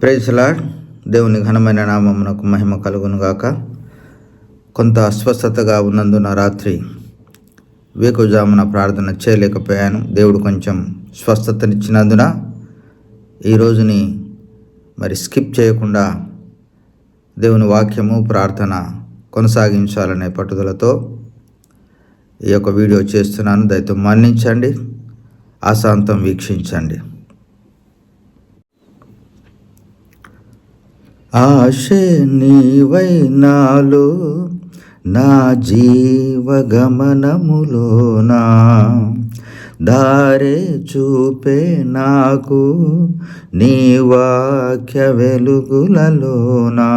ప్రేసలా దేవుని ఘనమైన నామమునకు మహిమ కలుగును గాక కొంత అస్వస్థతగా ఉన్నందున రాత్రి వేకుజామున ప్రార్థన చేయలేకపోయాను. దేవుడు కొంచెం స్వస్థతనిచ్చినందున ఈ రోజుని మరి స్కిప్ చేయకుండా దేవుని వాక్యము ప్రార్థన కొనసాగించాలనే పట్టుదలతో ఈ యొక్క వీడియో చేస్తున్నాను. దయతో మన్నించండి. ఆశాంతం వీక్షించండి. ఆశే నీవై నాలో నా జీవగమనములోనా? దారే చూపే నాకు నీ వాక్య వెలుగులలోనా?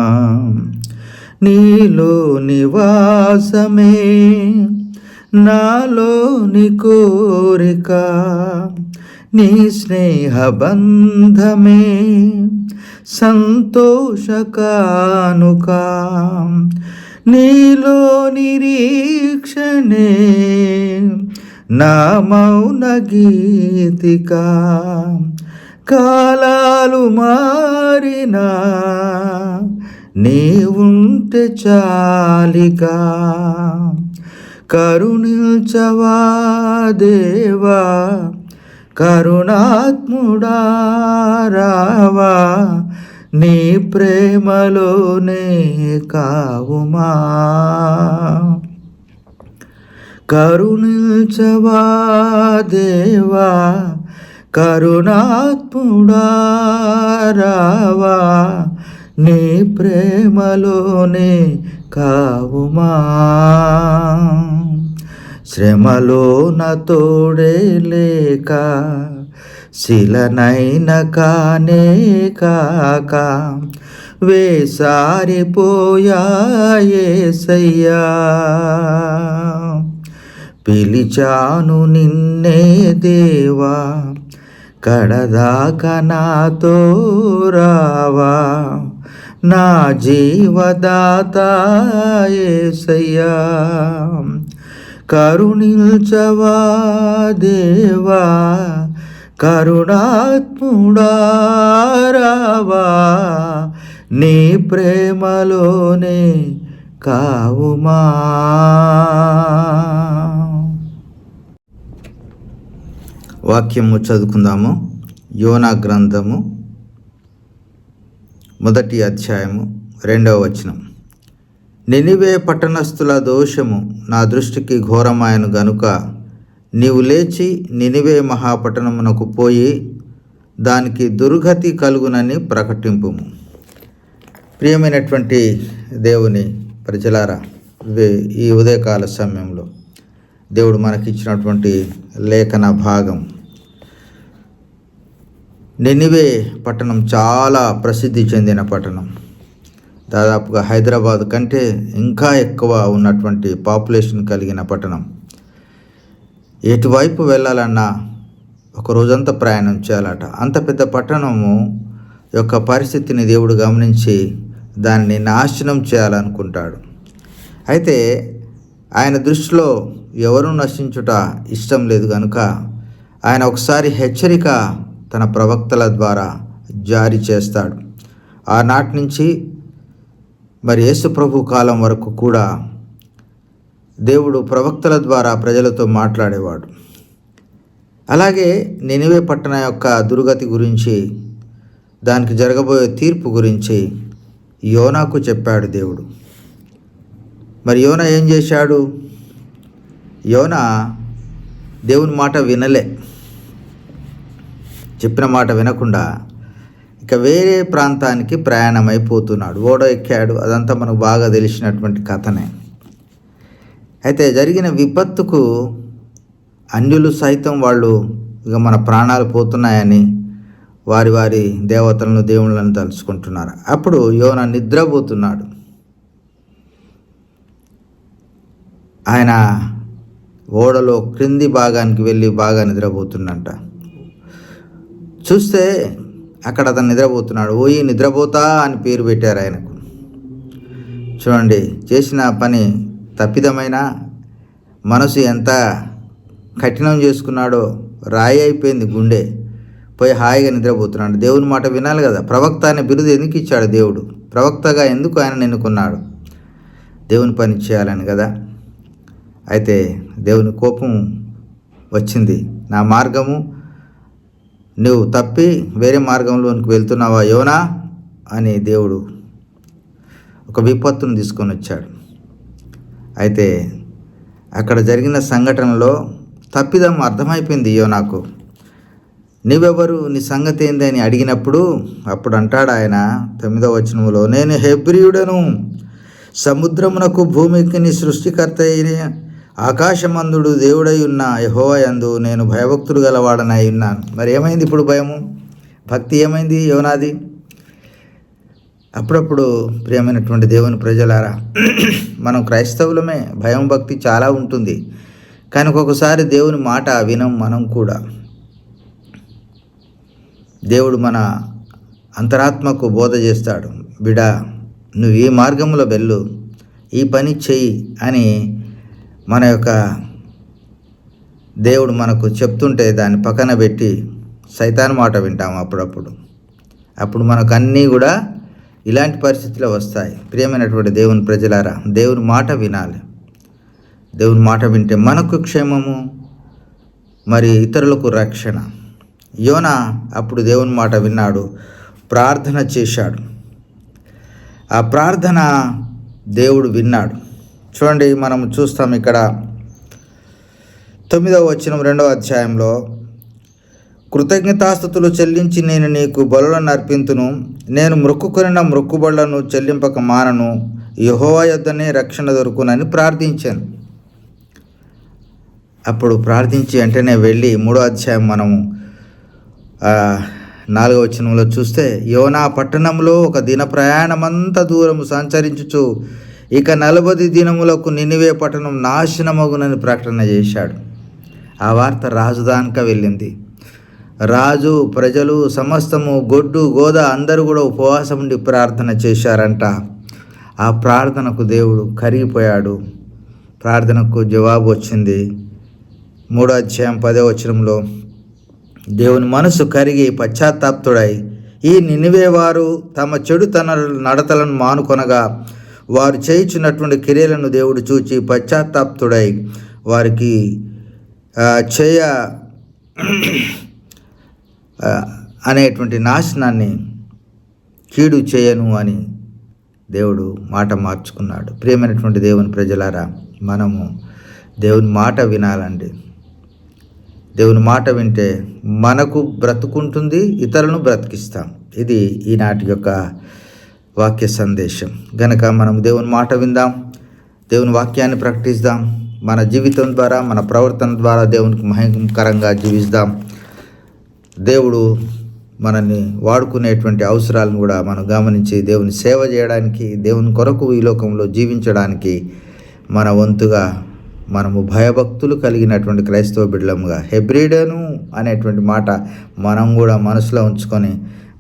నీలో నివాసమే నాలోని కోరిక నీ స్నేహబంధమే సంతోషకానుక. నీలో నిరీక్షణే నా మౌన గీతిక. కాలాలు మారినా నీవుంటే చాలిక. కరుణిల్చవా దేవా కరుణాత్ముడా. రావా? నీ ప్రేమలోనే కావుమా? కరుణించవా దేవా? కరుణాత్ముడా రావా? నీ ప్రేమలోనే కావుమా? శ్రమలో నతోడే లేక శిలనైన కానే కాక వేసారిపోయాయేసయ్యా పిలిచాను నిన్నే దేవా కడదాక నాతో రావా. నా జీవదాత ఏసయ్యా కరుణించవా దేవా. కరుణాత్ముడారావా నీ ప్రేమలోనే కావుమా. వాక్యము చదువుకుందాము. యోనా గ్రంథము మొదటి అధ్యాయము రెండవ వచనం. నినివే పట్టణస్థుల దోషము నా దృష్టికి ఘోరమాయను గనుక నీవు లేచి నినివే మహాపట్టణమునకు పోయి దానికి దుర్గతి కలుగునని ప్రకటింపుము. ప్రియమైనటువంటి దేవుని ప్రజలారా ఈ ఉదయకాల సమయంలో దేవుడు మనకిచ్చినటువంటి లేఖన భాగం. నినివే పట్టణం చాలా ప్రసిద్ధి చెందిన పట్టణం. దాదాపుగా హైదరాబాద్ కంటే ఇంకా ఎక్కువ ఉన్నటువంటి పాపులేషన్ కలిగిన పట్టణం. ఎటువైపు వెళ్ళాలన్నా ఒక రోజంతా ప్రయాణం చేయాలట. అంత పెద్ద పట్టణము యొక్క పరిస్థితిని దేవుడు గమనించి దాన్ని నాశనం చేయాలనుకుంటాడు. అయితే ఆయన దృష్టిలో ఎవరు నశించుట ఇష్టం లేదు కనుక ఆయన ఒకసారి హెచ్చరిక తన ప్రవక్తల ద్వారా జారీ చేస్తాడు. ఆనాటి నుంచి మరి యేసు ప్రభు కాలం వరకు కూడా దేవుడు ప్రవక్తల ద్వారా ప్రజలతో మాట్లాడేవాడు. అలాగే నినివే పట్టణ యొక్క దుర్గతి గురించి దానికి జరగబోయే తీర్పు గురించి యోనాకు చెప్పాడు దేవుడు. మరి యోన ఏం చేశాడు? యోన దేవుని మాట వినలే. చెప్పిన మాట వినకుండా ఇక వేరే ప్రాంతానికి ప్రయాణమైపోతున్నాడు. ఓడ ఎక్కాడు. అదంతా మనకు బాగా తెలిసినటువంటి కథనే. అయితే జరిగిన విపత్తుకు అన్యులు సైతం వాళ్ళు ఇక మన ప్రాణాలు పోతున్నాయని వారి వారి దేవతలను దేవుళ్ళను తలుచుకుంటున్నారు. అప్పుడు యోన నిద్రపోతున్నాడు. ఆయన ఓడలో క్రింది భాగానికి వెళ్ళి బాగా నిద్రపోతుండంట. చూస్తే అక్కడ అతను నిద్రపోతున్నాడు. ఓయి నిద్రపోతా అని పేరు పెట్టారు ఆయనకు. చూడండి చేసిన పని తప్పిదమైన మనసు ఎంత కఠినం చేసుకున్నాడో రాయి అయిపోయింది గుండె. పోయి హాయిగా నిద్రపోతున్నాడు. దేవుని మాట వినాలి కదా. ప్రవక్త అనే బిరుదు ఎందుకు ఇచ్చాడు దేవుడు? ప్రవక్తగా ఎందుకు ఆయన ఎన్నుకున్నాడు దేవుని పని చేయాలని కదా. అయితే దేవుని కోపం వచ్చింది. నా మార్గము నువ్వు తప్పి వేరే మార్గంలోనికి వెళ్తున్నావా యోనా? అని దేవుడు ఒక విపత్తును తీసుకొని వచ్చాడు. అయితే అక్కడ జరిగిన సంఘటనలో తప్పిదం అర్థమైపోయింది యోనాకు నీవెవరు నీ సంగతి ఏంది? అని అడిగినప్పుడు అప్పుడు అంటాడు ఆయన తొమ్మిదవ వచనములో నేను హెబ్రియుడను. సముద్రమునకు భూమికి నీ సృష్టికర్త అయిన ఆకాశమందుడు దేవుడై ఉన్న యహోవయందు నేను భయభక్తుడు గలవాడనై ఉన్నాను. మరి ఏమైంది ఇప్పుడు భయము? భక్తి ఏమైంది యోనాది? అప్పుడప్పుడు ప్రియమైనటువంటి దేవుని ప్రజలారా మనం క్రైస్తవులమే భయం భక్తి చాలా ఉంటుంది. కానీ ఒక్కొక్కసారి దేవుని మాట వినం మనం కూడా. దేవుడు మన అంతరాత్మకు బోధ చేస్తాడు. బిడా నువ్వు ఈ మార్గంలో వెళ్ళు ఈ పని చెయ్యి అని మన యొక్క దేవుడు మనకు చెప్తుంటే దాన్ని పక్కన పెట్టి సైతాన్ మాట వింటాము అప్పుడప్పుడు. అప్పుడు మనకు అన్నీ కూడా ఇలాంటి పరిస్థితులు వస్తాయి. ప్రియమైనటువంటి దేవుని ప్రజలారా దేవుని మాట వినాలి. దేవుని మాట వింటే మనకు క్షేమము మరి ఇతరులకు రక్షణ. యోన అప్పుడు దేవుని మాట విన్నాడు ప్రార్థన చేశాడు. ఆ ప్రార్థన దేవుడు విన్నాడు. చూడండి మనం చూస్తాం ఇక్కడ తొమ్మిదవ వచ్చిన రెండవ అధ్యాయంలో కృతజ్ఞతాస్థుతులు చెల్లించి నేను నీకు బలులను అర్పింతును. నేను మొక్కుకొనిన మొక్కుబళ్ళను చెల్లింపక మానను. యహోవా యొద్దనే రక్షణ దొరుకునని ప్రార్థించాను. అప్పుడు ప్రార్థించి వెంటనే వెళ్ళి మూడో అధ్యాయం మనము నాలుగవ వచనంలో చూస్తే యోనా పట్టణంలో ఒక దిన ప్రయాణమంతా దూరము సంచరించుచు ఇక నలభై దినములకు నినివే పట్టణం నాశనమగునని ప్రకటన చేశాడు. ఆ వార్త రాజు వెళ్ళింది. రాజు ప్రజలు సమస్తము గొడ్డు గోద అందరూ కూడా ఉపవాసం ఉండి ప్రార్థన చేశారంట. ఆ ప్రార్థనకు దేవుడు కరిగిపోయాడు. ప్రార్థనకు జవాబు వచ్చింది. మూడో అధ్యాయం పదో వచనంలో దేవుని మనసు కరిగి పశ్చాత్తాప్తుడై ఈ నినివే వారు తమ చెడు తన నడతలను మానుకొనగా వారు చేయించినటువంటి క్రియలను దేవుడు చూచి పశ్చాత్తాప్తుడై వారికి చేయ అనేటువంటి నాశనాన్ని కీడు చేయను అని దేవుడు మాట మార్చుకున్నాడు. ప్రియమైనటువంటి దేవుని ప్రజలారా మనము దేవుని మాట వినాలండి. దేవుని మాట వింటే మనకు బ్రతుకుంటుంది ఇతరులను బ్రతికిస్తాం. ఇది ఈనాటి యొక్క వాక్య సందేశం. గనక మనం దేవుని మాట విందాం దేవుని వాక్యాన్ని ప్రకటిస్తాం మన జీవితం ద్వారా మన ప్రవర్తన ద్వారా దేవునికి మహిమకరంగా జీవిస్తాం. దేవుడు మనల్ని వాడుకునేటువంటి అవసరాలను కూడా మనం గమనించి దేవుని సేవ చేయడానికి దేవుని కొరకు ఈ లోకంలో జీవించడానికి మన వంతుగా మనము భయభక్తులు కలిగినటువంటి క్రైస్తవ బిడ్డలముగా హెబ్రిడను అనేటువంటి మాట మనం కూడా మనసులో ఉంచుకొని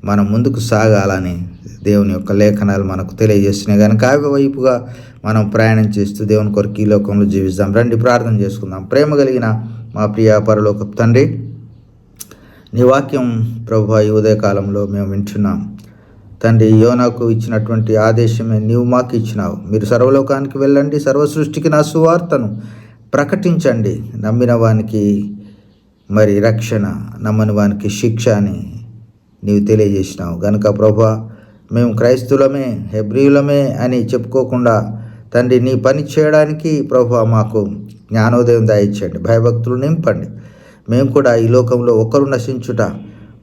మనం ముందుకు సాగాలని దేవుని యొక్క లేఖనాలు మనకు తెలియజేస్తున్నాయి. కనుక ఆ వైపుగా మనం ప్రయాణం చేస్తూ దేవుని కొరకు ఈ లోకంలో జీవిస్తాం రండి ప్రార్థన చేసుకుందాం. ప్రేమ కలిగిన మా ప్రియ పరలోక తండ్రి నీ వాక్యం ప్రభు ఈ ఉదయకాలంలో మేము వింటున్నాం. తండ్రి యోనాకు ఇచ్చినటువంటి ఆదేశమే నీవు మాకు ఇచ్చినావు. మీరు సర్వలోకానికి వెళ్ళండి సర్వ సృష్టికి నా సువార్తను ప్రకటించండి. నమ్మిన వానికి మరి రక్షణ నమ్మని వానికి శిక్ష అని నీవు తెలియజేసినావు. గనుక ప్రభా మేము క్రైస్తులమే హెబ్రియులమే అని చెప్పుకోకుండా తండ్రి నీ పని చేయడానికి ప్రభు మాకు జ్ఞానోదయం దాయించండి భయభక్తులు నింపండి. మేము కూడా ఈ లోకంలో ఒకరు నశించుట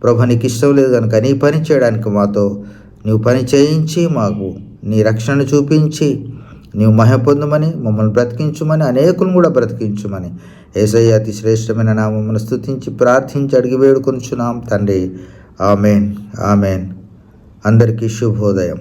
ప్రభా నీకు ఇష్టం లేదు కనుక నీ పని చేయడానికి మాతో నీవు పని చేయించి మాకు నీ రక్షణ చూపించి నీవు మహ పొందమని మమ్మల్ని బ్రతికించుమని అనేకులను కూడా బ్రతికించుమని. ఏసయ్య అతి శ్రేష్టమైన నామమ్మను స్తుతించి ప్రార్థించి అడిగి వేడుకొనుచున్నాం తండ్రి. ఆమెన్. ఆమెన్. అందరికీ శుభోదయం.